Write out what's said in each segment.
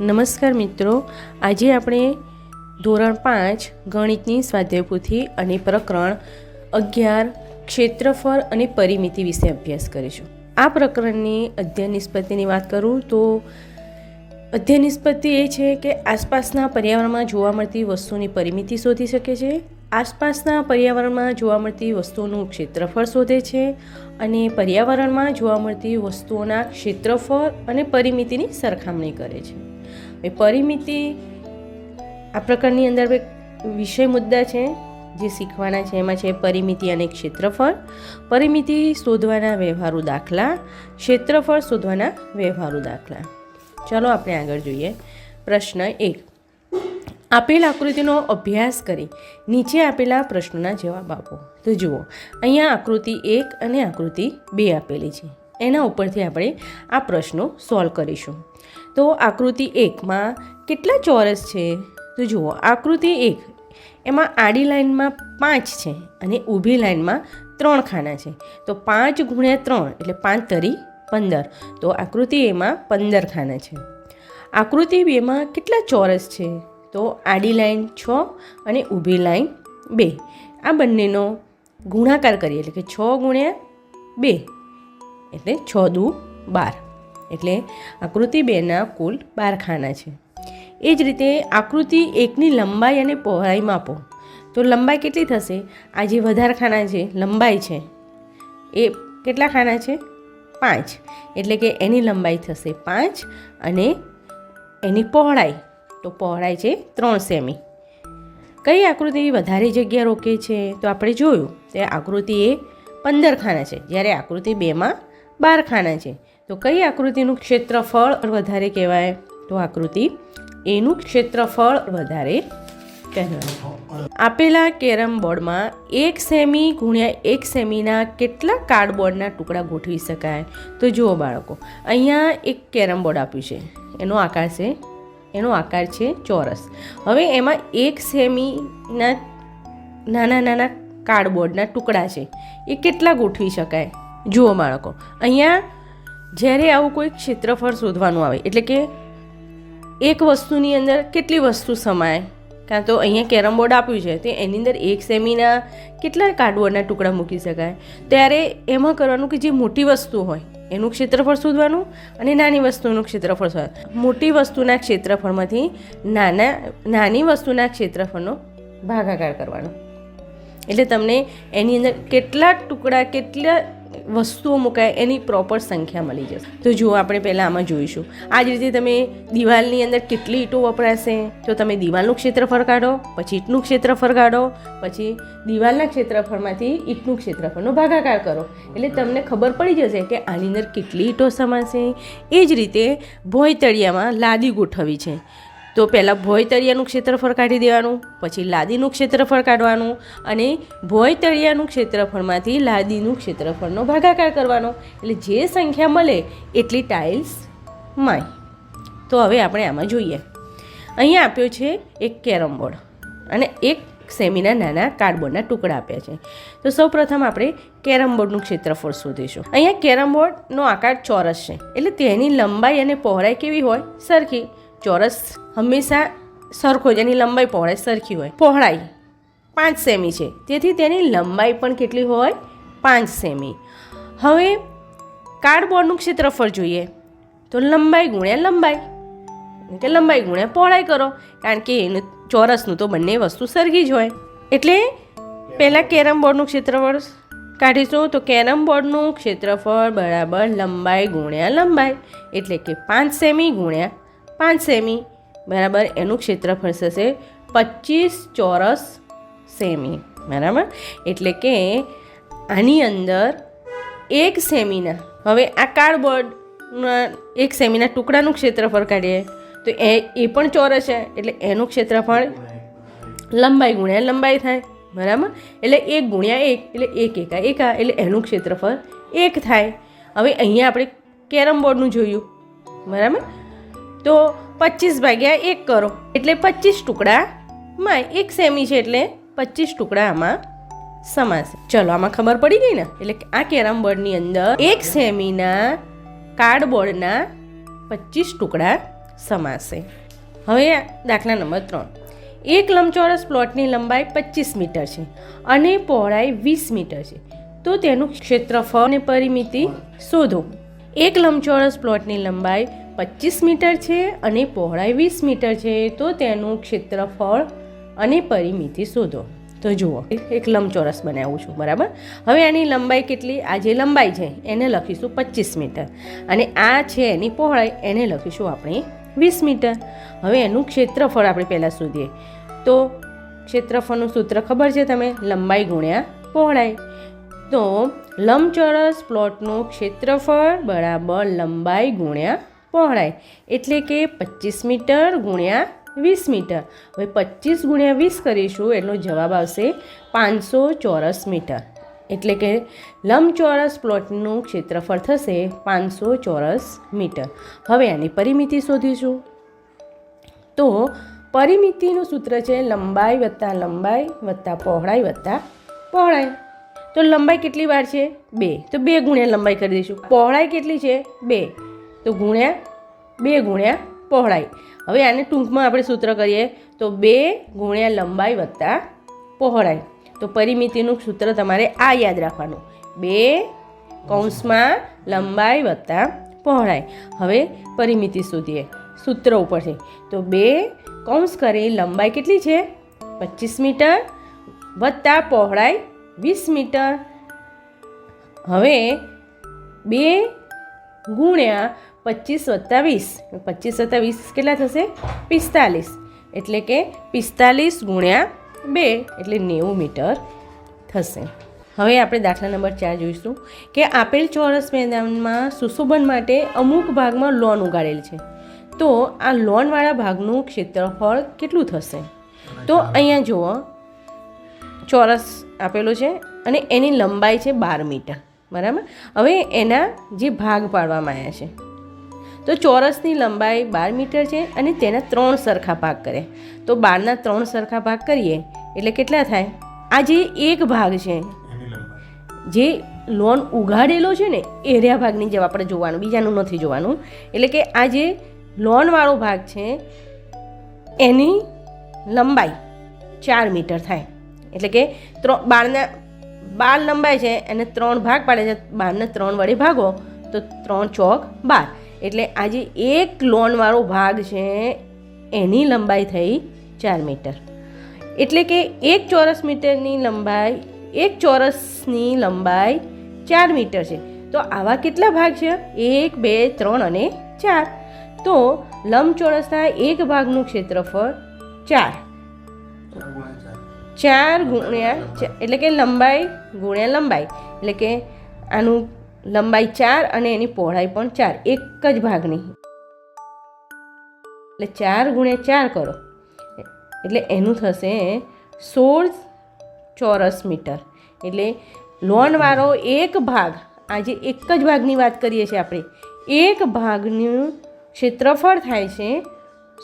નમસ્કાર મિત્રો, આજે આપણે ધોરણ પાંચ ગણિતની સ્વાધ્યાયપોથી અને પ્રકરણ અગિયાર ક્ષેત્રફળ અને પરિમિતિ વિશે અભ્યાસ કરીશું. આ પ્રકરણની અધ્યયન નિષ્પત્તિની વાત કરું તો અધ્યયન નિષ્પત્તિ એ છે કે આસપાસના પર્યાવરણમાં જોવા મળતી વસ્તુની પરિમિતિ શોધી શકે છે. આસપાસના પર્યાવરણમાં જોવા મળતી વસ્તુઓનું ક્ષેત્રફળ શોધે છે અને પર્યાવરણમાં જોવા મળતી વસ્તુઓના ક્ષેત્રફળ અને પરિમિતિની સરખામણી કરે છે. એ પરિમિતિ આ પ્રકારની અંદર બે વિષય મુદ્દા છે, જે શીખવાના છે. એમાં છે પરિમિતિ અને ક્ષેત્રફળ. પરિમિતિ શોધવાના વ્યવહારુ દાખલા, ક્ષેત્રફળ શોધવાના વ્યવહારુ દાખલા. ચાલો આપણે આગળ જોઈએ. પ્રશ્ન એક. આપેલ આકૃતિનો અભ્યાસ કરી નીચે આપેલા પ્રશ્નોના જવાબ આપો. તો જુઓ, અહીંયા આકૃતિ એક અને આકૃતિ બે આપેલી છે. એના ઉપરથી આપણે આ પ્રશ્નો સોલ્વ કરીશું. તો આકૃતિ એકમાં કેટલા ચોરસ છે? તો જુઓ, આકૃતિ એક એમાં આડી લાઈનમાં પાંચ છે અને ઊભી લાઈનમાં ત્રણ ખાના છે. તો પાંચ ગુણ્યા ત્રણ એટલે પાંચ તરી પંદર. તો આકૃતિ એમાં પંદર ખાના છે. આકૃતિ બેમાં કેટલા ચોરસ છે? તો આડી લાઈન છ અને ઊભી લાઈન બે. આ બંનેનો ગુણાકાર કરીએ એટલે કે છ ગુણ્યા બે એટલે છ દુ બાર. એટલે આકૃતિ બેના કુલ બાર ખાના છે. એ જ રીતે આકૃતિ એકની લંબાઈ અને પહોળાઈ માપો. તો લંબાઈ કેટલી થશે? આ જે વધારે ખાના છે, લંબાઈ છે, એ કેટલા ખાના છે? પાંચ. એટલે કે એની લંબાઈ થશે પાંચ અને એની પહોળાઈ. તો પહોળાઈ છે ત્રણ સેમી. કઈ આકૃતિ વધારે જગ્યા રોકે છે? તો આપણે જોયું તે આકૃતિ એ પંદર ખાના છે, જ્યારે આકૃતિ બેમાં બાર ખાના છે. તો કઈ આકૃતિનું ક્ષેત્રફળ વધારે કહેવાય? તો આકૃતિ એનું ક્ષેત્રફળ વધારે કહેવાય. આપેલા કેરમ બોર્ડમાં એક સેમી ગુણ્યા એક સેમીના કેટલા કાર્ડબોર્ડના ટુકડા ગોઠવી શકાય? તો જુઓ બાળકો, અહીંયા એક કેરમ બોર્ડ આપ્યું છે. એનો આકાર છે, એનો આકાર છે ચોરસ. હવે એમાં એક સેમીના નાના નાના કાર્ડબોર્ડના ટુકડા છે. એ કેટલા ગોઠવી શકાય? જુઓ બાળકો, અહીંયા જ્યારે આવું કોઈ ક્ષેત્રફળ શોધવાનું આવે, એટલે કે એક વસ્તુની અંદર કેટલી વસ્તુ સમાય, કાં તો અહીંયા કેરમ બોર્ડ આપ્યું છે, તે એની અંદર એક સેમીના કેટલા કાર્ડબોર્ડના ટુકડા મૂકી શકાય. ત્યારે એમાં કરવાનું કે જે મોટી વસ્તુ હોય, એનું ક્ષેત્રફળ શોધવાનું અને નાની વસ્તુનું ક્ષેત્રફળ શોધવાનું. મોટી વસ્તુના ક્ષેત્રફળમાંથી નાના, નાની વસ્તુના ક્ષેત્રફળનો ભાગાકાર કરવાનો. એટલે તમને એની અંદર કેટલા ટુકડા, કેટલા વસ્તુઓ મુકાય, એની પ્રોપર સંખ્યા મળી જશે. તો જુઓ, આપણે પહેલાં આમાં જોઈશું. આ જ રીતે તમે દિવાલની અંદર કેટલી ઈંટો વપરાશે? તો તમે દિવાલનું ક્ષેત્રફળ કાઢો, પછી ઈંટનું ક્ષેત્રફળ કાઢો, પછી દિવાલના ક્ષેત્રફળમાંથી ઈંટનું ક્ષેત્રફળનો ભાગાકાર કરો. એટલે તમને ખબર પડી જશે કે આની અંદર કેટલી ઈંટો સમાશે એ જ રીતે ભોયતળિયામાં લાદી ગોઠવી છે. તો પહેલાં ભોય તળિયાનું ક્ષેત્રફળ કાઢી દેવાનું, પછી લાદીનું ક્ષેત્રફળ કાઢવાનું અને ભોય તળિયાનું ક્ષેત્રફળમાંથી લાદીનું ક્ષેત્રફળનો ભાગાકાર કરવાનો. એટલે જે સંખ્યા મળે એટલી ટાઇલ્સ માય. તો હવે આપણે આમાં જોઈએ. અહીંયા આપ્યો છે એક કેરમ બોર્ડ અને એક સેમીના નાના કાર્ડબોર્ડના ટુકડા આપ્યા છે. તો સૌપ્રથમ આપણે કેરમ બોર્ડનું ક્ષેત્રફળ શોધીશું. અહીંયા કેરમ બોર્ડનો આકાર ચોરસ છે. એટલે તેની લંબાઈ અને પહોળાઈ કેવી હોય? સરખી. ચોરસ હંમેશા સરખો જ, એની લંબાઈ પહોળાઈ સરખી હોય. પહોળાઈ પાંચ સેમી છે. તેથી તેની લંબાઈ પણ કેટલી હોય? પાંચ સેમી. હવે કાર્ડબોર્ડનું ક્ષેત્રફળ જોઈએ. તો લંબાઈ ગુણ્યા લંબાઈ. કે લંબાઈ ગુણ્યા પહોળાઈ કરો. કારણ કે એનું ચોરસનું તો બંને વસ્તુ સરખી જ હોય. એટલે પહેલાં કેરમ બોર્ડનું ક્ષેત્રફળ કાઢીશું. તો કેરમ બોર્ડનું ક્ષેત્રફળ બરાબર લંબાઈ ગુણ્યા લંબાઈ. એટલે કે પાંચ સેમી ગુણ્યા પાંચ સેમી બરાબર, એનું ક્ષેત્રફળ થશે પચીસ ચોરસ સેમી. બરાબર? એટલે કે આની અંદર એક સેમીના, હવે આ કાર્ડબોર્ડના એક સેમીના ટુકડાનું ક્ષેત્રફળ કાઢીએ, તો એ એ પણ ચોરસ છે, એટલે એનું ક્ષેત્રફળ લંબાઈ ગુણ્યા લંબાઈ થાય, બરાબર? એટલે એક ગુણ્યા એક, એટલે એક એકા એકા, એટલે એનું ક્ષેત્રફળ એક થાય. હવે અહીંયા આપણે કેરમ બોર્ડનું જોયું, બરાબર? તો પચીસ ભાગ્યા એક કરો. એટલે પચીસ ટુકડામાં એક સેમી છે એટલે પચીસ ટુકડા આમાં સમાશે. ચલો, આમાં ખબર પડી ગઈ ને? એટલે આ કેરમ બોર્ડની અંદર એક સેમીના કાર્ડબોર્ડના પચીસ ટુકડા સમાશે. હવે દાખલા નંબર ત્રણ. એક લંબચોરસ પ્લોટની લંબાઈ પચીસ મીટર છે અને પહોળાઈ વીસ મીટર છે. તો તેનું ક્ષેત્રફળ અને પરિમિતિ શોધો. એક લંબચોરસ પ્લોટની લંબાઈ પચીસ મીટર છે અને પહોળાઈ વીસ મીટર છે, તો તેનું ક્ષેત્રફળ અને પરિમિતિ શોધો. તો જુઓ, એક લંબચોરસ બનાવું છું, બરાબર? હવે આની લંબાઈ કેટલી? આ જે લંબાઈ છે, એને લખીશું પચીસ મીટર. અને આ છે એની પહોળાઈ, એને લખીશું આપણે વીસ મીટર. હવે એનું ક્ષેત્રફળ આપણે પહેલાં શોધીએ. તો ક્ષેત્રફળનું સૂત્ર ખબર છે તમે લંબાઈ ગુણ્યા પહોળાઈ. તો લંબચોરસ પ્લોટનું ક્ષેત્રફળ બરાબર લંબાઈ ગુણ્યા પહોળાઈ એટલે કે પચીસ મીટર ગુણ્યા વીસ મીટર. હવે પચીસ ગુણ્યા વીસ કરીશું એટલો જવાબ આવશે પાંચસો ચોરસ મીટર. એટલે કે લંબચોરસ પ્લોટનું ક્ષેત્રફળ થશે પાંચસો ચોરસ મીટર. હવે આની પરિમિતિ શોધીશું. તો પરિમિતિનું સૂત્ર છે લંબાઈ વત્તા લંબાઈ વત્તા પહોળાઈ વત્તા પહોળાઈ. તો લંબાઈ કેટલી વાર છે? બે. તો બે ગુણ્યા લંબાઈ કરી દઈશું. પહોળાઈ કેટલી છે? બે. તો ગુણ્યા બે ગુણ્યા પહોળાઈ. હવે આને ટૂંકમાં આપણે સૂત્ર કરીએ તો બે ગુણ્યા લંબાઈ વત્તા પહોળાઈ. તો પરિમિતિનું સૂત્ર તમારે આ યાદ રાખવાનું. બે કૌંસમાં લંબાઈ વત્તા પહોળાઈ. હવે પરિમિતિ શોધીએ સૂત્ર ઉપરથી. તો બે કૌંસ કરી લંબાઈ કેટલી છે? પચીસ મીટર વત્તા પહોળાઈ વીસ મીટર. હવે બે ગુણ્યા પચીસ વત્તા વીસ પચીસ વત્તા વીસ કેટલા થશે? પિસ્તાલીસ. એટલે કે પિસ્તાલીસ ગુણ્યા બે, એટલે નેવું મીટર થશે. હવે આપણે દાખલા નંબર ચાર જોઈશું કે આપેલ ચોરસ મેદાનમાં સુશોભન માટે અમુક ભાગમાં લોન ઉગાડેલ છે. તો આ લોનવાળા ભાગનું ક્ષેત્રફળ કેટલું થશે? તો અહીંયા જુઓ. ચોરસ આપેલો છે અને એની લંબાઈ છે બાર મીટર. બરાબર? હવે એના જે ભાગ પાડવામાં આવ્યા છે. તો ચોરસની લંબાઈ બાર મીટર છે અને તેના ત્રણ સરખા ભાગ કરે. તો બારના ત્રણ સરખા ભાગ કરીએ એટલે કેટલા થાય? આ જે એક ભાગ છે જે લોન ઉઘાડેલો છે ને એરિયા ભાગની જેમ આપણે જોવાનું બીજાનું નથી જોવાનું. એટલે કે આ જે લોનવાળો ભાગ છે એની લંબાઈ ચાર મીટર થાય. એટલે કે ત્રણ બારના બાર લંબાઈ છે અને ત્રણ ભાગ પાડે છે બારને ત્રણ વડે ભાગો તો ત્રણ ચોક બાર. એટલે આ જે એક લોનવાળો ભાગ છે એની લંબાઈ થઈ ચાર મીટર. એટલે કે એક ચોરસ મીટરની લંબાઈ, એક ચોરસની લંબાઈ ચાર મીટર છે. તો આવા કેટલા ભાગ છે? એક, બે, ત્રણ અને ચાર. તો લંબચોરસના એક ભાગનું ક્ષેત્રફળ ચાર. ચાર ગુણ્યા એટલે કે લંબાઈ ગુણ્યા લંબાઈ. એટલે કે આનું લંબાઈ ચાર અને એની પહોળાઈ પણ ચાર એક જ ભાગની. એટલે ચાર ગુણ્યા ચાર કરો. એટલે એનું થશે સોળ ચોરસ મીટર. એટલે લોનવાળો એક ભાગ આજે એક જ ભાગની વાત કરીએ છીએ આપણે એક ભાગનું ક્ષેત્રફળ થાય છે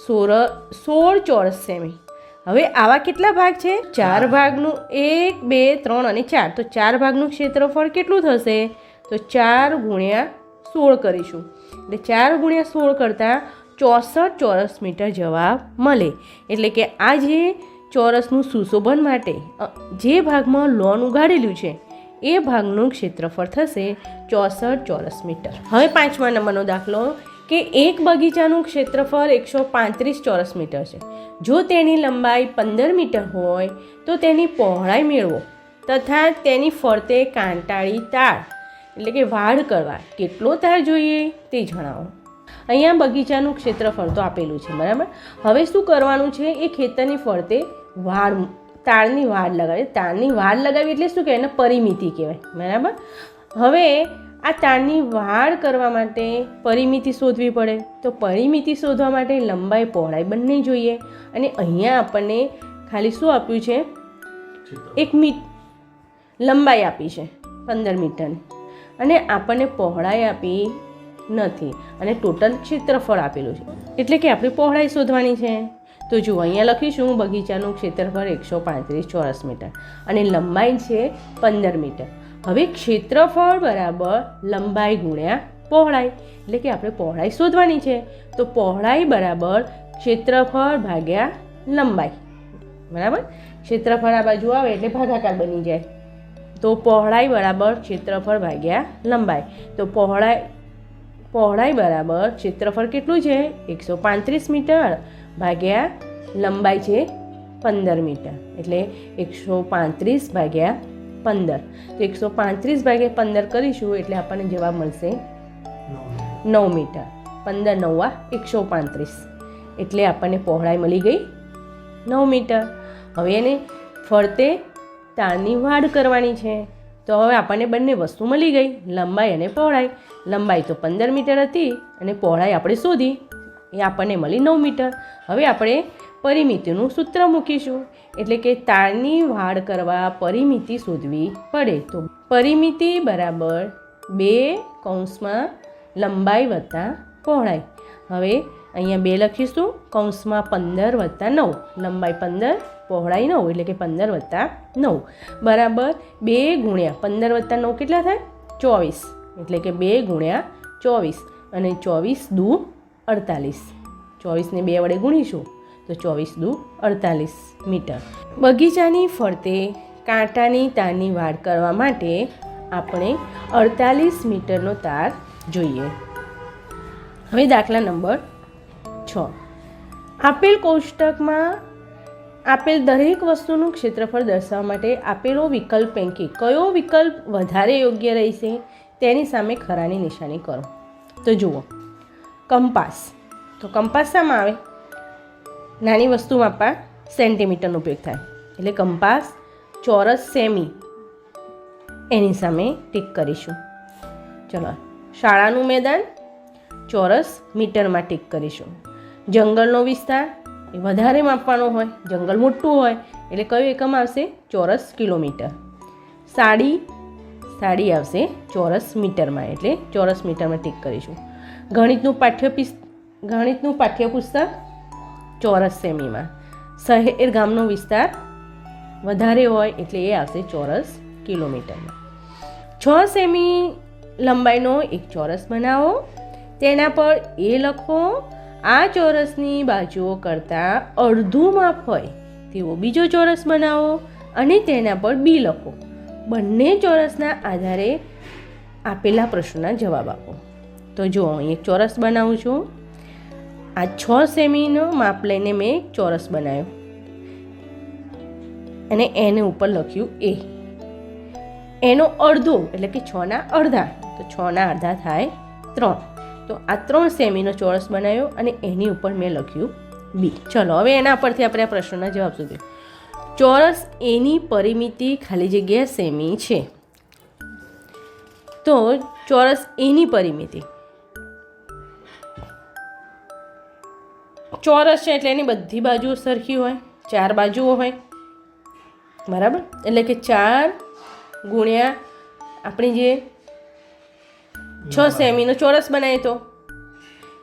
સોળ સોળ ચોરસ સેમી. હવે આવા કેટલા ભાગ છે? ચાર ભાગનું એક બે ત્રણ અને ચાર. તો ચાર ભાગનું ક્ષેત્રફળ કેટલું થશે? તો ચાર ગુણ્યા સોળ કરીશું. એટલે ચાર ગુણ્યા સોળ કરતાં ચોસઠ ચોરસ મીટર જવાબ મળે. એટલે કે આ જે ચોરસનું સુશોભન માટે જે ભાગમાં લોન ઉગાડેલું છે, એ ભાગનું ક્ષેત્રફળ થશે ચોસઠ ચોરસ મીટર. હવે પાંચમા નંબરનો દાખલો, કે એક બગીચાનું ક્ષેત્રફળ એકસો પાંત્રીસ ચોરસ મીટર છે. જો તેની લંબાઈ પંદર મીટર હોય, તો તેની પહોળાઈ મેળવો તથા તેની ફરતે કાંટાળી તાર એટલે કે વાડ કરવા કેટલો તાર જોઈએ તે જણાવો. અહીંયા બગીચાનું ક્ષેત્રફળ તો આપેલું છે બરાબર? હવે શું કરવાનું છે? એ ખેતરની ફરતે વાડ તારની વાડ લગાવી તારની વાડ લગાવી એટલે શું કહેવાય? એને પરિમિતિ કહેવાય બરાબર? હવે આ તારની વાડ કરવા માટે પરિમિતિ શોધવી પડે. તો પરિમિતિ શોધવા માટે લંબાઈ પહોળાઈ બંને જોઈએ. અને અહીંયા આપણને ખાલી શું આપ્યું છે? એક મી લંબાઈ આપી છે પંદર મીટરની. અને આપણને પહોળાઈ આપી નથી. અને ટોટલ ક્ષેત્રફળ આપેલું છે. એટલે કે આપણે પહોળાઈ શોધવાની છે. તો જુઓ, અહીંયા લખીશું, બગીચાનું ક્ષેત્રફળ એકસો પાંત્રીસ ચોરસ મીટર અને લંબાઈ છે પંદર મીટર. હવે ક્ષેત્રફળ બરાબર લંબાઈ ગુણ્યા પહોળાઈ. એટલે કે આપણે પહોળાઈ શોધવાની છે. તો પહોળાઈ બરાબર ક્ષેત્રફળ ભાગ્યા લંબાઈ. બરાબર? ક્ષેત્રફળ આ બાજુ આવે એટલે ભાગાકાર બની જાય. તો પહોળાઈ બરાબર ક્ષેત્રફળ ભાગ્યા લંબાઈ. તો પહોળાઈ પહોળાઈ બરાબર ક્ષેત્રફળ કેટલું છે? એકસો પાંત્રીસ મીટર ભાગ્યા લંબાઈ છે પંદર મીટર. એટલે એકસો પાંત્રીસ ભાગ્યા પંદર. તો એકસો પાંત્રીસ ભાગ્યા પંદર કરીશું એટલે આપણને જવાબ મળશે નવ મીટર. પંદર નવા એકસો પાંત્રીસ. એટલે આપણને પહોળાઈ મળી ગઈ નવ મીટર. હવે એને ફરતે તારની વાડ કરવાની છે. તો હવે આપણને બંને વસ્તુ મળી ગઈ. લંબાઈ અને પહોળાઈ. લંબાઈ તો પંદર મીટર હતી અને પહોળાઈ આપણે શોધી. એ આપણને મળી નવ મીટર. હવે આપણે પરિમિતિનું સૂત્ર મૂકીશું. એટલે કે તારની વાડ કરવા પરિમિતિ શોધવી પડે. તો પરિમિતિ બરાબર બે કૌંસમાં લંબાઈ વત્તા પહોળાઈ. હવે અહીંયા બે લખીશું. કૌંસમાં પંદર વત્તા નવ. લંબાઈ પંદર પહોળાઈ નવ એટલે કે પંદર વત્તા નવ. બરાબર બે ગુણ્યા પંદર વત્તા નવ કેટલા થાય? ચોવીસ. એટલે કે બે ગુણ્યા ચોવીસ. અને ચોવીસ દુ અડતાલીસ. ચોવીસને બે વડે ગુણીશું તો ચોવીસ દુ અડતાલીસ મીટર. બગીચાની ફરતે કાંટાની તારની વાડ કરવા માટે આપણે અડતાલીસ મીટરનો તાર જોઈએ. હવે દાખલા નંબર છ. આપેલ કોષ્ટકમાં આપેલ દરેક વસ્તુનું ક્ષેત્રફળ દર્શાવવા માટે આપેલો વિકલ્પ પૈકી કયો વિકલ્પ વધારે યોગ્ય રહેશે તેની સામે ખરાની નિશાની કરો. તો જુઓ, કંપાસ. તો કંપાસ શામાં આવે? નાની વસ્તુ માપવા સેન્ટીમીટરનો ઉપયોગ થાય. એટલે કંપાસ, ચોરસ, સેમી એની સામે ટીક કરીશું. ચલો, શાળાનું મેદાન ચોરસ મીટરમાં ટીક કરીશું. જંગલનો વિસ્તાર એ વધારે માપવાનો હોય, જંગલ મોટું હોય, એટલે કયો એકમ આવશે? ચોરસ કિલોમીટર. સાડી સાડી આવશે ચોરસ મીટરમાં, એટલે ચોરસ મીટરમાં ટીક કરીશું. ગણિતનું પાઠ્યપુસ્ત, ગણિતનું પાઠ્યપુસ્તક ચોરસ સેમીમાં. શહેર ગામનો વિસ્તાર વધારે હોય, એટલે એ આવશે ચોરસ કિલોમીટરમાં. છ સેમી લંબાઈનો એક ચોરસ બનાવો. તેના પર એ લખો આ ચોરસની બાજુઓ કરતાં અડધું માપ હોય તેવો બીજો ચોરસ બનાવો અને તેના પર બી લખો. બંને ચોરસના આધારે આપેલા પ્રશ્નોના જવાબ આપો. તો જો હું એક ચોરસ બનાવું છું, આ છ સેમીનો માપ લઈને મેં એક ચોરસ બનાવ્યો. અને એને ઉપર લખ્યું એ. એનો અડધો, એટલે કે છના અડધા, તો છના અડધા થાય ત્રણ. તો આ ત્રણ સેમીનો ચોરસ બનાવ્યો અને એની ઉપર મેં લખ્યું બી. ચલો, હવે એના પરથી આપણે આ પ્રશ્નના જવાબ શોધીએ. ચોરસ એની પરિમિતિ ખાલી જગ્યા સેમી છે. તો ચોરસ એની પરિમિતિ. ચોરસ છે એટલે એની બધી બાજુઓ સરખી હોય, ચાર બાજુઓ હોય. બરાબર? એટલે કે ચાર ગુણ્યા આપણી જે છ સેમીનો ચોરસ બનાવ્યો તો.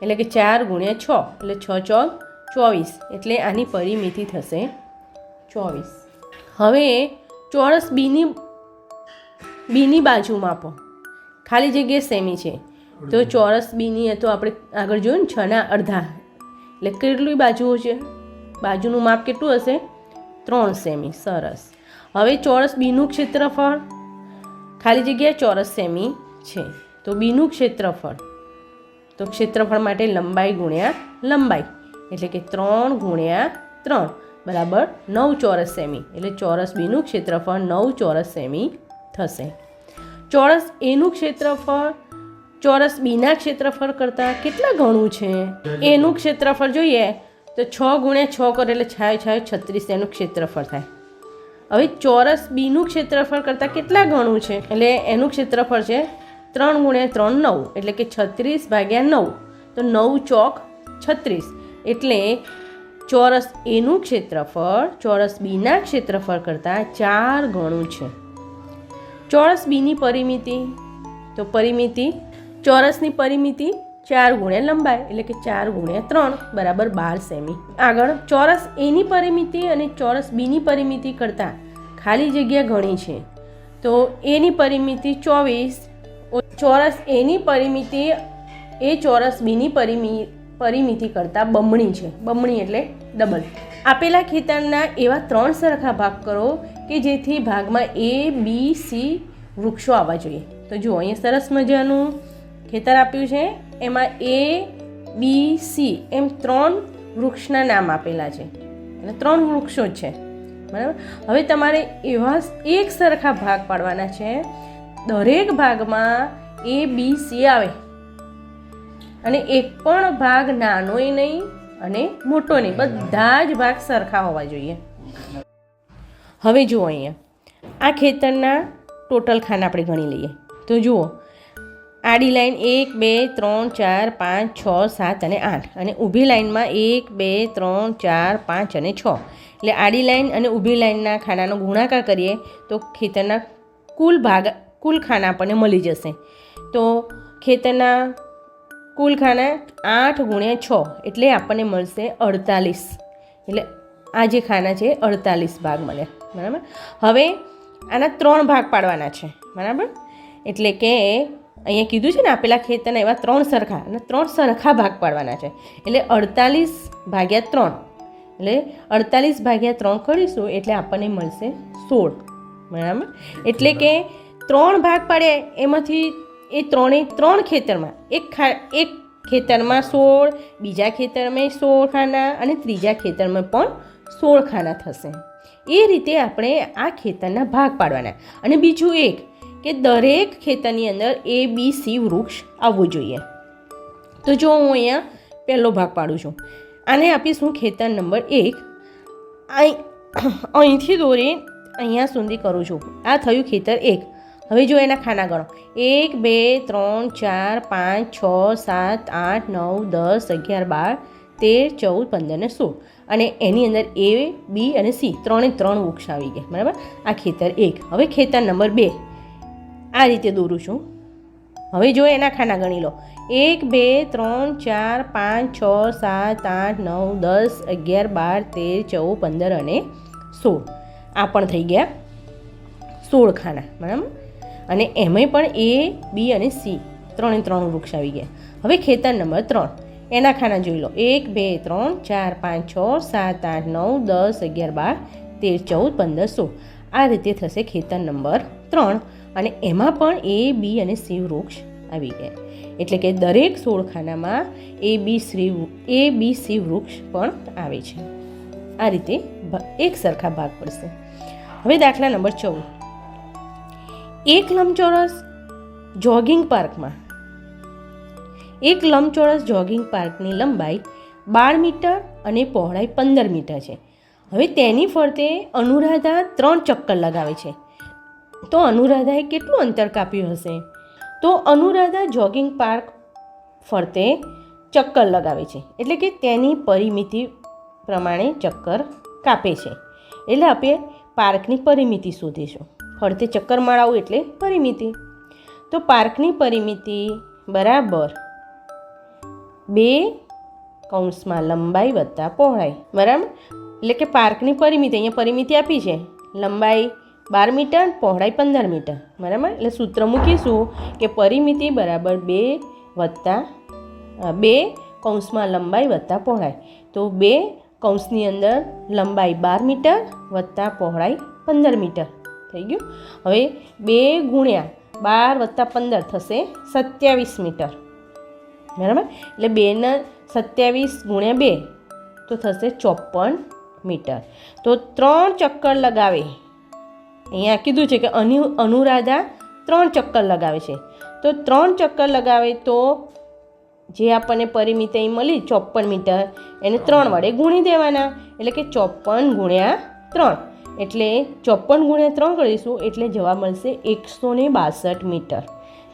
એટલે કે ચાર ગુણ્યા છ, એટલે છ ચોક ચોવીસ. એટલે આની પરિમિતિ થશે ચોવીસ. હવે ચોરસ બીની બીની બાજુ માપો. ખાલી જગ્યાએ સેમી છે. તો ચોરસ બીની, તો આપણે આગળ જોયું ને, છના અડધા. એટલે કેટલી બાજુઓ છે? બાજુનું માપ કેટલું હશે? ત્રણ સેમી. સરસ. હવે ચોરસ બીનું ક્ષેત્રફળ. ખાલી જગ્યાએ ચોરસ સેમી છે. તો બીનું ક્ષેત્રફળ. તો ક્ષેત્રફળ માટે લંબાઈ ગુણ્યા લંબાઈ, એટલે કે ત્રણ ગુણ્યા ત્રણ, બરાબર નવ ચોરસ સેમી, એટલે ચોરસ બીનું ક્ષેત્રફળ નવ ચોરસ સેમી થશે. ચોરસ એનું ક્ષેત્રફળ, ચોરસ બીના ક્ષેત્રફળ કરતાં કેટલા ઘણું છે? એનું ક્ષેત્રફળ જોઈએ તો છ ગુણ્યા છ કરો એટલે છાયો છાયો છત્રીસ, એનું ક્ષેત્રફળ થાય. હવે ચોરસ બીનું ક્ષેત્રફળ કરતાં કેટલા ઘણું છે? એટલે એનું ક્ષેત્રફળ છે ત્રણ ગુણ્યા ત્રણ નવ, એટલે કે છત્રીસ ભાગ્યા નવ. તો નવ ચોક છત્રીસ. એટલે ચોરસ એનું ક્ષેત્રફળ, ચોરસ બીના ક્ષેત્રફળ કરતાં ચાર ગણું છે. ચોરસ બીની પરિમિતિ? તો પરિમિતિ? ચોરસની પરિમિતિ ચાર ગુણ્યા લંબાઈ, એટલે કે ચાર ગુણ્યા ત્રણ, બરાબર બાર સેમી. આગળ, ચોરસ એની પરિમિતિ અને ચોરસ બીની પરિમિતિ કરતાં ખાલી જગ્યા ઘણી છે. તો એની પરિમિતિ ચોવીસ ચોરસ એની પરિમિતિ, એ ચોરસ બીની પરિમિ, પરિમિતિ કરતાં બમણી છે. બમણી એટલે ડબલ. આપેલા ખેતરના એવા ત્રણ સરખા ભાગ કરો કે જેથી ભાગમાં એ, બી, સી વૃક્ષો આવવા જોઈએ. તો જુઓ, અહીંયા સરસ મજાનું ખેતર આપ્યું છે. એમાં એ, બી, સી એમ ત્રણ વૃક્ષના નામ આપેલા છે. એટલે ત્રણ વૃક્ષો જ છે. બરાબર? હવે તમારે એવા એક સરખા ભાગ પાડવાના છે દરેક ભાગમાં એ, બી, સી આવે. અને એક પણ ભાગ નાનોય નહીં અને મોટો નહીં, બધા જ ભાગ સરખા હોવા જોઈએ. હવે જુઓ અહીંયા. આ ખેતરના ટોટલ ખાના આપણે ગણી લઈએ. તો જુઓ, આડી લાઈન એક, બે, ત્રણ, ચાર, પાંચ, છ, સાત અને આઠ અને ઊભી લાઈનમાં એક, બે, ત્રણ, ચાર, પાંચ અને છ. એટલે આડી લાઈન અને ઊભી લાઈનના ખાનાનો ગુણાકાર કરીએ તો ખેતરના કુલ ભાગ કુલ ખાના આપણને મળી જશે. તો ખેતરના કુલ ખાના આઠ ગુણ્યા છ એટલે આપણને મળશે અડતાલીસ. એટલે આ જે ખાના છે અડતાલીસ ભાગ મળ્યા બરાબર? હવે આના ત્રણ ભાગ પાડવાના છે. બરાબર? એટલે કે અહીંયા કીધું છે ને, આપેલા ખેતરના એવા ત્રણ સરખા અને ત્રણ સરખા ભાગ પાડવાના છે. એટલે અડતાલીસ ભાગ્યા ત્રણ. એટલે અડતાલીસ ભાગ્યા ત્રણ કરીશું એટલે આપણને મળશે સોળ. બરાબર? એટલે કે ત્રણ ભાગ પાડે, એમાંથી એ ત્રણેય ત્રણ ખેતરમાં, એક ખા, એક ખેતરમાં સોળ, બીજા ખેતરમાં સોળ ખાના અને ત્રીજા ખેતરમાં પણ સોળ ખાના થશે. એ રીતે આપણે આ ખેતરના ભાગ પાડવાના. અને બીજું એક કે દરેક ખેતરની અંદર એ, બી, સી વૃક્ષ આવવું જોઈએ. તો જો હું અહીંયા પહેલો ભાગ પાડું છું. આને આપીશું ખેતર નંબર એક. અહીં અહીંથી દોરી અહીંયા સુધી કરું છું. આ થયું ખેતર એક. હવે જો એના ખાના ગણો. એક, બે, ત્રણ, ચાર, પાંચ, છ, સાત, આઠ, નવ, દસ, અગિયાર, બાર, તેર, ચૌદ, પંદર ને સોળ. અને એની અંદર એ, બી અને સી ત્રણે ત્રણ વૃક્ષ આવી ગયા. બરાબર? આ ખેતર એક. હવે ખેતર નંબર બે. આ રીતે દોરું છું. હવે જો એના ખાના ગણી લો. એક, બે, ત્રણ, ચાર, પાંચ, છ, સાત, આઠ, નવ, દસ, અગિયાર, બાર, તેર, ચૌદ, પંદર અને સોળ. આ પણ થઈ ગયા સોળ ખાના. બરાબર? અને એમાંય પણ એ, બી અને સી ત્રણે ત્રણ વૃક્ષ આવી ગયા. હવે ખેતર નંબર ત્રણ. એના ખાના જોઈ લો. એક, બે, ત્રણ, ચાર, પાંચ, છ, સાત, આઠ, નવ, દસ, અગિયાર, બાર, તેર, ચૌદ, પંદર, સોળ. આ રીતે થશે ખેતર નંબર ત્રણ. અને એમાં પણ એ, બી અને સી વૃક્ષ આવી ગયા. એટલે કે દરેક સોળ ખાનામાં એ, બી શ્રી એ, બી, સી વૃક્ષ પણ આવે છે. આ રીતે એક સરખા ભાગ પડશે. હવે દાખલા નંબર ચૌદ. એક લંબચોરસ જોગિંગ પાર્કમાં. એક લંબચોરસ જોગિંગ પાર્કની લંબાઈ બાર મીટર અને પહોળાઈ પંદર મીટર છે. હવે તેની ફરતે અનુરાધા ત્રણ ચક્કર લગાવે છે. તો અનુરાધાએ કેટલું અંતર કાપ્યું હશે? તો અનુરાધા જોગિંગ પાર્ક ફરતે ચક્કર લગાવે છે. એટલે કે તેની પરિમિતિ પ્રમાણે ચક્કર કાપે છે. એટલે આપણે પાર્કની પરિમિતિ શોધીશું. ફરતે ચક્કર માળાઓ એટલે પરિમિતિ. તો પાર્કની પરિમિતિ બરાબર બે કૌંસમાં લંબાઈ વત્તા પહોળાઈ. બરાબર? એટલે કે પાર્કની પરિમિતિ, અહીંયા પરિમિતિ આપી છે. લંબાઈ બાર મીટર, પહોળાઈ પંદર મીટર. બરાબર? એટલે સૂત્ર મૂકીશું કે પરિમિતિ બરાબર બે વત્તા બે કૌંસમાં લંબાઈ વત્તા પહોળાઈ. તો બે કૌંસની અંદર લંબાઈ બાર મીટર વત્તા પહોળાઈ પંદર મીટર. થઈ ગયું. હવે બે ગુણ્યા બાર વત્તા પંદર થશે સત્યાવીસ મીટર. બરાબર? એટલે બેના સત્યાવીસ ગુણ્યા બે તો થશે ચોપન મીટર. તો ત્રણ ચક્કર લગાવે. અહીંયા કીધું છે કે અનુ, અનુરાધા ત્રણ ચક્કર લગાવે છે. તો ત્રણ ચક્કર લગાવે તો જે આપણને પરિમિત અહીં મળી ચોપન મીટર, એને ત્રણ વડે ગુણી દેવાના. એટલે કે ચોપન ગુણ્યા ત્રણ. એટલે ચોપન ગુણ્યા ત્રણ કરીશું એટલે જવાબ મળશે એકસો ને બાસઠ મીટર.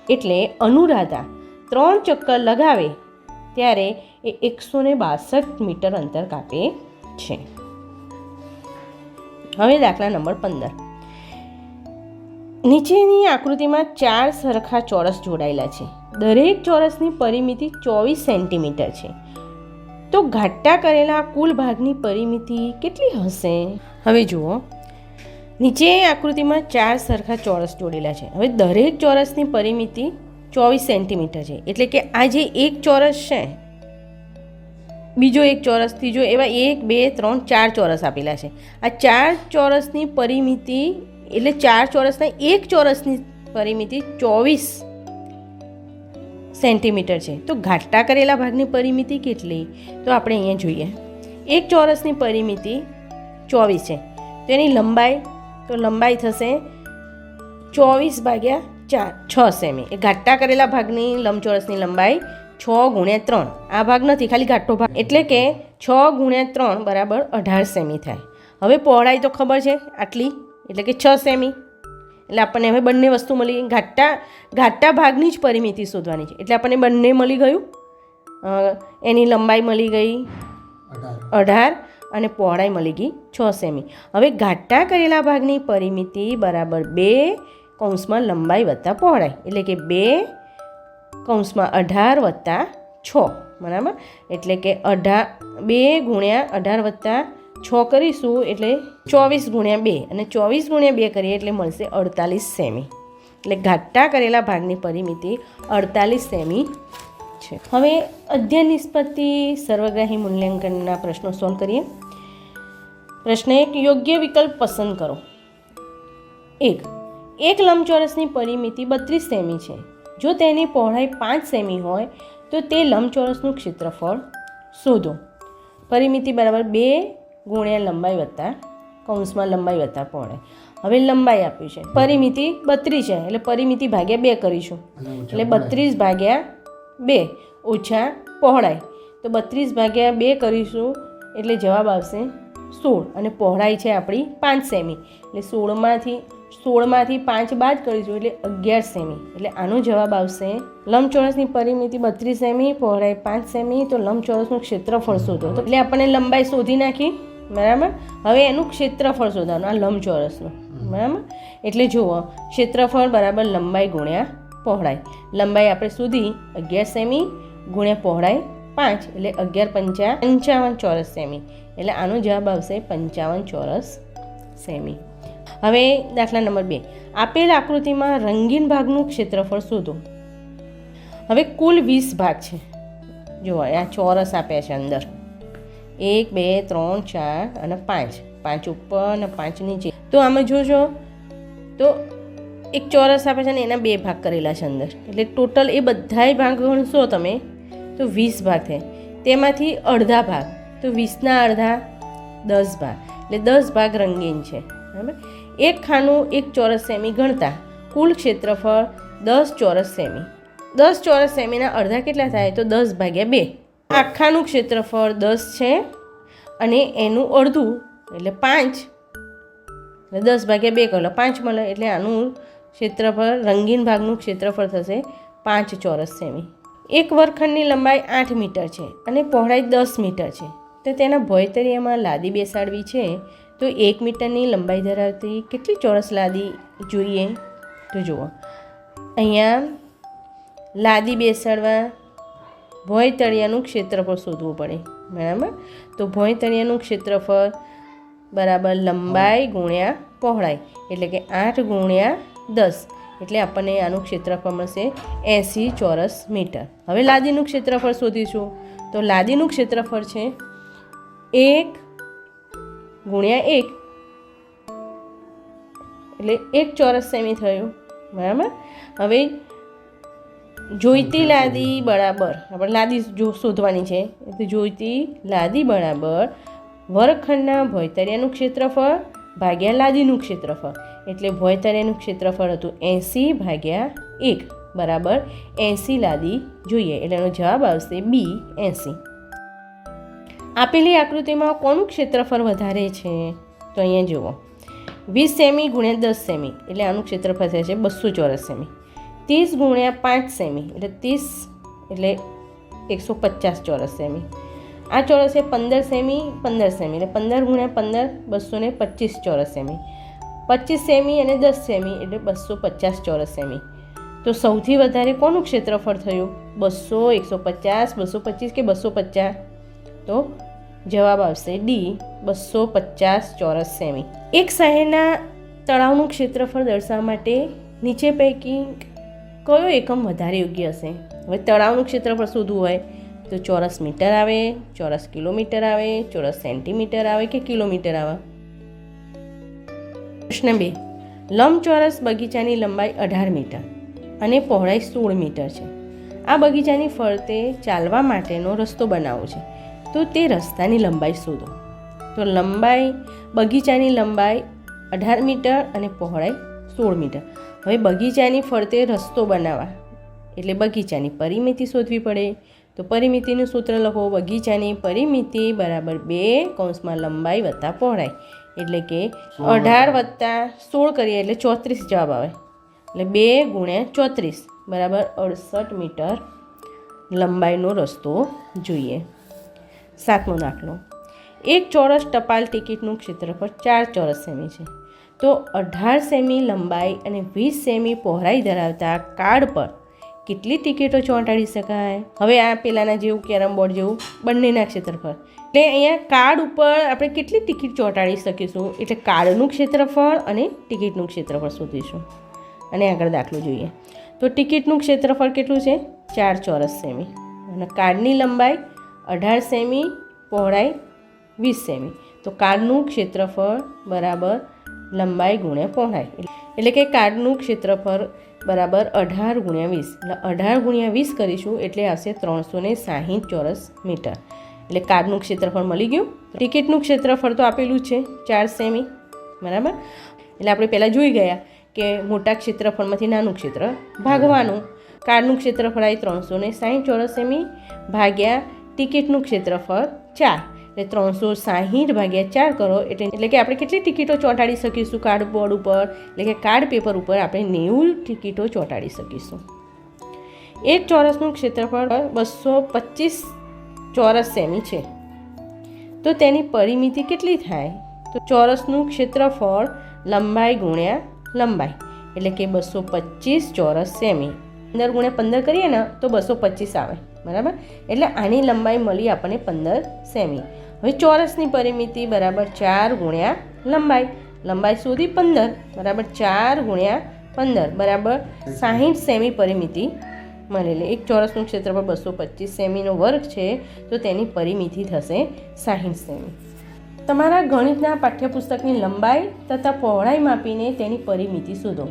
એટલે અનુરાધા ત્રણ ચક્કર લગાવે ત્યારે એ એકસો ને બાસઠ મીટર અંતર કાપે છે. હવે દાખલા નંબર પંદર. નીચેની આકૃતિમાં ચાર સરખા ચોરસ જોડાયેલા છે. દરેક ચોરસની પરિમિતિ ચોવીસ સેન્ટીમીટર છે. તો ઘાટા કરેલા કુલ ભાગની પરિમિતિ કેટલી હશે? હવે જુઓ. નીચે આકૃતિમાં ચાર સરખા ચોરસ જોડેલા છે. હવે દરેક ચોરસની પરિમિતિ ચોવીસ સેન્ટીમીટર છે. એટલે કે આ જે એક ચોરસ છે, બીજો એક ચોરસ, ત્રીજો, એવા એક, બે, ત્રણ, ચાર ચોરસ આપેલા છે. આ ચાર ચોરસની પરિમિતિ, એટલે ચાર ચોરસના એક ચોરસની પરિમિતિ ચોવીસ સેન્ટીમીટર છે. તો ઘાટા કરેલા ભાગની પરિમિતિ કેટલી? તો આપણે અહીંયા જોઈએ. એક ચોરસની પરિમિતિ ચોવીસ છે. તો એની લંબાઈ, તો લંબાઈ થશે ચોવીસ ભાગ્યા ચાર, છ સેમી. એ ઘાટા કરેલા ભાગની લંબચોરસની લંબાઈ છ ગુણ્યા ત્રણ. આ ભાગ નથી, ખાલી ઘાટો ભાગ. એટલે કે છ ગુણ્યા ત્રણ બરાબર અઢાર સેમી થાય. હવે પહોળાઈ તો ખબર છે, આટલી? એટલે કે છ સેમી. એટલે આપણને હવે બંને વસ્તુ મળી. ઘાટા ઘાટા ભાગની જ પરિમિતિ શોધવાની છે. એટલે આપણને બંને મળી ગયું. એની લંબાઈ મળી ગઈ અઢાર. અને પહોળાઈ મળી ગઈ છ સેમી. હવે ઘાટા કરેલા ભાગની પરિમિતિ બરાબર બે કૌંસમાં લંબાઈ વત્તા પહોળાઈ. એટલે કે બે કૌંસમાં અઢાર વત્તા છ. બરાબર? એટલે કે અઢાર બે ગુણ્યા અઢાર વત્તા છ કરીશું એટલે ચોવીસ ગુણ્યા બે. અને ચોવીસ ગુણ્યા બે કરીએ એટલે મળશે અડતાલીસ સેમી. એટલે ઘાટા કરેલા ભાગની પરિમિતિ અડતાલીસ સેમી છે. હવે અધ્યયન નિષ્પત્તિ સર્વગ્રાહી મૂલ્યાંકનના પ્રશ્નો સોલ્વ કરીએ. પ્રશ્ન એક, યોગ્ય વિકલ્પ પસંદ કરો. એક એક લંબચોરસની પરિમિતિ બત્રીસ સેમી છે. જો તેની પહોળાઈ પાંચ સેમી હોય, તો તે લંબચોરસનું ક્ષેત્રફળ શોધો. પરિમિતિ બરાબર બે ગુણ્યા લંબાઈ વત્તા કૌંસમાં લંબાઈ વત્તા પહોળાઈ હવે લંબાઈ આપી છે. પરિમિતિ બત્રીસ છે. એટલે પરિમિતિ ભાગ્યા બે કરીશું. એટલે બત્રીસ ભાગ્યા બે ઓછા પહોળાઈ. તો બત્રીસ ભાગ્યા બે કરીશું એટલે જવાબ આવશે સોળ. અને પહોળાઈ છે આપણી પાંચ સેમી. એટલે સોળમાંથી સોળમાંથી પાંચ બાદ કરીશું એટલે અગિયાર સેમી. એટલે આનો જવાબ આવશે લંબચોરસની પરિમિતિ બત્રીસ સેમી પહોળાઈ પાંચ સેમી તો લંબચોરસનું ક્ષેત્રફળ શોધો. તો એટલે આપણને લંબાઈ શોધી નાખી. બરાબર? હવે એનું ક્ષેત્રફળ શોધવાનું આ લંબચોરસનું. બરાબર? એટલે જુઓ ક્ષેત્રફળ બરાબર લંબાઈ ગુણ્યા પહોળાઈ. લંબાઈ આપણે સુધી અગિયાર સેમી ગુણ્યા પહોળાઈ પાંચ એટલે અગિયાર પંચા પંચાવન ચોરસ સેમી. એટલે આનો જવાબ આવશે પંચાવન ચોરસ સેમી. હવે દાખલા નંબર બે. આપેલ આકૃતિમાં રંગીન ભાગનું ક્ષેત્રફળ શોધો. હવે કુલ વીસ ભાગ છે. જુઓ આ ચોરસ આપ્યા છે અંદર. એક, બે, ત્રણ, ચાર અને પાંચ. પાંચ ઉપર અને પાંચ નીચે. તો આમાં જોજો, તો એક ચોરસ આપે છે ને એના બે ભાગ કરેલા છે અંદર. એટલે ટોટલ એ બધાય ભાગ ગણશો તમે, તો વીસ ભાગ થાય. તેમાંથી અડધા ભાગ, તો વીસના અડધા દસ ભાગ. એટલે દસ ભાગ રંગીન છે. બરાબર? એક ખાનું એક ચોરસ સેમી ગણતા. કુલ ક્ષેત્રફળ દસ ચોરસ સેમી. દસ ચોરસ સેમીના અડધા કેટલા થાય? તો દસ ભાગ્યા બે. આખાનું ક્ષેત્રફળ દસ છે અને એનું અડધું, એટલે પાંચ. એટલે દસ ભાગ્યા બે કરો પાંચ મળે, એટલે આનું ક્ષેત્રફળ, રંગીન ભાગનું ક્ષેત્રફળ થશે પાંચ ચોરસ સેમી. એક વર્ગખંડની લંબાઈ આઠ મીટર છે અને પહોળાઈ દસ મીટર છે. તો તેના ભોયતરિયામાં લાદી બેસાડવી છે, તો એક મીટરની લંબાઈ ધરાવતી કેટલી ચોરસ લાદી જોઈએ? તો જુઓ, અહીંયા લાદી બેસાડવા ભોયતળિયાનું ક્ષેત્રફળ શોધવું પડે, બરાબર? તો ભોયતળિયાનું ક્ષેત્રફળ બરાબર લંબાઈ ગુણ્યા પહોળાઈ, એટલે કે આઠ ગુણ્યા દસ, એટલે આપણને આનું ક્ષેત્રફળ મળશે એંસી ચોરસ મીટર. હવે લાદીનું ક્ષેત્રફળ શોધીશું. તો લાદીનું ક્ષેત્રફળ છે એક ગુણ્યા એક, એટલે એક ચોરસ સેમી થયું, બરાબર? હવે જોઈતી લાદી બરાબર. આપણે લાદી જો શોધવાની છે, તો જોઈતી લાદી બરાબર વર્ગખંડના ભોયતરિયાનું ક્ષેત્રફળ ભાગ્યા લાદીનું ક્ષેત્રફળ. એટલે ભોયતરિયાનું ક્ષેત્રફળ હતું એંસી ભાગ્યા એક. બરાબર? એંસી લાદી જોઈએ. એટલે એનો જવાબ આવશે બી એંસી. આપેલી આકૃતિમાં કોનું ક્ષેત્રફળ વધારે છે? તો અહીંયા જુઓ. વીસ સેમી ગુણ્યા દસ સેમી. એટલે આનું ક્ષેત્રફળ થાય છે બસો ચોરસ સેમી. ત્રીસ ગુણ્યા પાંચ સેમી, એટલે ત્રીસ એટલે એકસો પચાસ ચોરસ સેમી. આ ચોરસ છે પંદર સેમી પંદર સેમી, એટલે પંદર ગુણ્યા પંદર બસો ને પચીસ ચોરસ સેમી. પચીસ સેમી અને દસ સેમી, એટલે બસો પચાસ ચોરસ સેમી. તો સૌથી વધારે કોનું ક્ષેત્રફળ થયું? બસો એકસો પચાસ બસો પચીસ કે બસો પચાસ તો જવાબ આવશે ડી બસો પચાસ ચોરસ સેમી. એક શહેરના તળાવનું ક્ષેત્રફળ દર્શાવવા માટે નીચે પૈકી કયો એકમ વધારે યોગ્ય હશે? હવે તળાવનું ક્ષેત્રફળ શોધવું હોય તો ચોરસ મીટર આવે, ચોરસ કિલોમીટર આવે, ચોરસ સેન્ટીમીટર આવે કે કિલોમીટર આવે? પ્રશ્ન બે. લંબચોરસ બગીચાની લંબાઈ અઢાર મીટર અને પહોળાઈ સોળ મીટર છે. આ બગીચાની ફરતે ચાલવા માટેનો રસ્તો બનાવવો છે. તો તે રસ્તાની લંબાઈ શોધો. તો લંબાઈ, બગીચાની લંબાઈ અઢાર મીટર અને પહોળાઈ સોળ મીટર. હવે બગીચાની ફરતે રસ્તો બનાવવા. એટલે બગીચાની પરિમિતિ શોધવી પડે. તો પરિમિતિનું સૂત્ર લખો. બગીચાની પરિમિતિ બરાબર બે કૌંસમાં લંબાઈ વત્તા પહોળાઈ. એટલે કે અઢાર વત્તા સોળ કરીએ એટલે ચોત્રીસ જવાબ આવે. એટલે બે ગુણ્યા ચોત્રીસ બરાબર અડસઠ મીટર લંબાઈનો રસ્તો જોઈએ. સાતમો દાખલો. એક ચોરસ ટપાલ ટિકિટનું ક્ષેત્રફળ ચાર ચોરસ સેમી છે. તો અઢાર સેમી લંબાઈ અને વીસ સેમી પહોળાઈ ધરાવતા કાર્ડ પર કેટલી ટિકિટો ચોંટાડી શકાય? હવે આ પેલાના જેવું કેરમ બોર્ડ જેવું બંનેના ક્ષેત્રફળ એટલે અહીંયા કાર્ડ ઉપર આપણે કેટલી ટિકિટ ચોંટાડી શકીશું? એટલે કાર્ડનું ક્ષેત્રફળ અને ટિકિટનું ક્ષેત્રફળ શોધીશું. અને આગળ દાખલો જોઈએ. તો ટિકિટનું ક્ષેત્રફળ કેટલું છે? ચાર ચોરસ સેમી. અને કાર્ડની લંબાઈ અઢાર સેમી, પહોળાઈ વીસ સેમી. તો કાર્ડનું ક્ષેત્રફળ બરાબર લંબાઈ ગુણ્યા પહોળાઈ એટલે કે કાર્ડનું ક્ષેત્રફળ બરાબર અઢાર ગુણ્યા વીસ. એટલે અઢાર ગુણ્યા વીસ કરીશું એટલે આવશે ત્રણસો ને સાહીઠ ચોરસ મીટર. એટલે કાર્ડનું ક્ષેત્રફળ મળી ગયું. ટિકિટનું ક્ષેત્રફળ તો આપેલું છે, ચાર સેમી. બરાબર? એટલે આપણે પહેલાં જોઈ ગયા કે મોટા ક્ષેત્રફળમાંથી નાનું ક્ષેત્ર ભાગવાનું. કાર્ડનું ક્ષેત્રફળ આવી ત્રણસો ને સાહીઠ ચોરસ સેમી ભાગ્યા ટિકિટનું ક્ષેત્રફળ ચાર. એટલે ત્રણસો સાહીઠ ભાગ્યા ચાર કરો એટલે એટલે કે આપણે કેટલી ટિકિટો ચોંટાડી શકીશું કાર્ડ બોર્ડ ઉપર? એટલે કે કાર્ડ પેપર ઉપર આપણે નેવું ટિકિટો ચોંટાડી શકીશું. એક ચોરસનું ક્ષેત્રફળ બસો પચીસ ચોરસ સેમી છે. તો તેની પરિમિતિ કેટલી થાય? તો ચોરસનું ક્ષેત્રફળ લંબાઈ ગુણ્યા લંબાઈ, એટલે કે બસો પચીસ ચોરસ સેમી. પંદર ગુણ્યા પંદર કરીએ ને, તો બસો પચીસ આવે. બરાબર? એટલે આની લંબાઈ મળી આપણને પંદર સેમી. હવે ચોરસની પરિમિતિ બરાબર ચાર ગુણ્યા લંબાઈ. લંબાઈ સુધી પંદર, બરાબર ચાર ગુણ્યા પંદર, બરાબર સાહીઠ સેમી પરિમિતિ મળેલી. એક ચોરસનું ક્ષેત્રફળ બસો પચીસ સેમીનો વર્ગ છે, તો તેની પરિમિતિ થશે સાહીઠ સેમી. તમારા ગણિતના પાઠ્યપુસ્તકની લંબાઈ તથા પહોળાઈ માપીને તેની પરિમિતિ શોધો.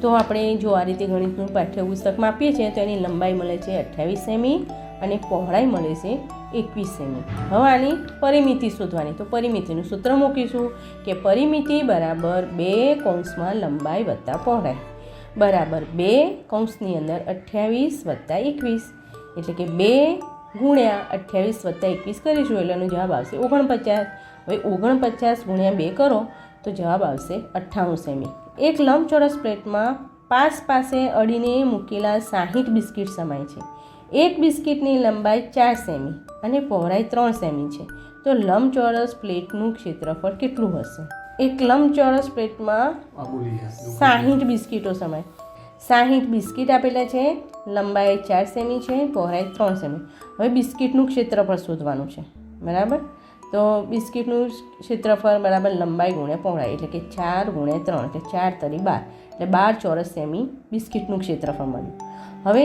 તો આપણે જો આ રીતે ગણિતનું પાઠ્યપુસ્તક માપીએ છીએ, તો એની લંબાઈ મળે છે અઠ્યાવીસ સેમી અને પહોળાઈ મળે છે એકવીસ સેમી. હવે આની પરિમિતિ શોધવાની. તો પરિમિતિનું સૂત્ર મૂકીશું કે પરિમિતિ બરાબર બે કૌંસમાં લંબાઈ વત્તા પહોળાઈ. બરાબર બે કૌંસની અંદર અઠ્યાવીસ વત્તા એકવીસ. એટલે કે બે ગુણ્યા અઠ્યાવીસ વત્તા એકવીસ કરીશું એટલે એનો જવાબ આવશે ઓગણપચાસ. હવે ઓગણપચાસ ગુણ્યા બે કરો તો જવાબ આવશે અઠ્ઠાણું સેમી. એક લંબચોરસ પ્લેટમાં પાસ પાસે અડીને મૂકેલા સાહીઠ બિસ્કિટ સમાય છે. એક બિસ્કિટની લંબાઈ ચાર સેમી અને પહોળાઈ ત્રણ સેમી છે. તો લંબચોરસ પ્લેટનું ક્ષેત્રફળ કેટલું હશે? એક લંબચોરસ પ્લેટમાં સાહીઠ બિસ્કિટો સમાય. સાહીઠ બિસ્કિટ આપેલા છે લંબાઈ ચાર સેમી છે પહોળાઈ ત્રણ સેમી. હવે બિસ્કિટનું ક્ષેત્રફળ શોધવાનું છે બરાબર? તો બિસ્કિટનું ક્ષેત્રફળ બરાબર લંબાઈ ગુણ્યા પહોળાઈ એટલે કે ચાર ગુણ્યા ત્રણ એટલે ચાર તરી બાર. એટલે બાર ચોરસ સેમી બિસ્કિટનું ક્ષેત્રફળ મળ્યું. હવે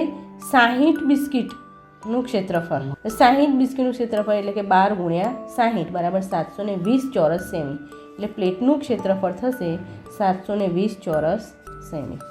સાહીઠ બિસ્કિટનું ક્ષેત્રફળ. સાહીઠ બિસ્કિટનું ક્ષેત્રફળ એટલે કે બાર ગુણ્યા સાહીઠ બરાબર સાતસો ને વીસ ચોરસ સેમી. એટલે પ્લેટનું ક્ષેત્રફળ થશે સાતસો ને વીસ ચોરસ સેમી.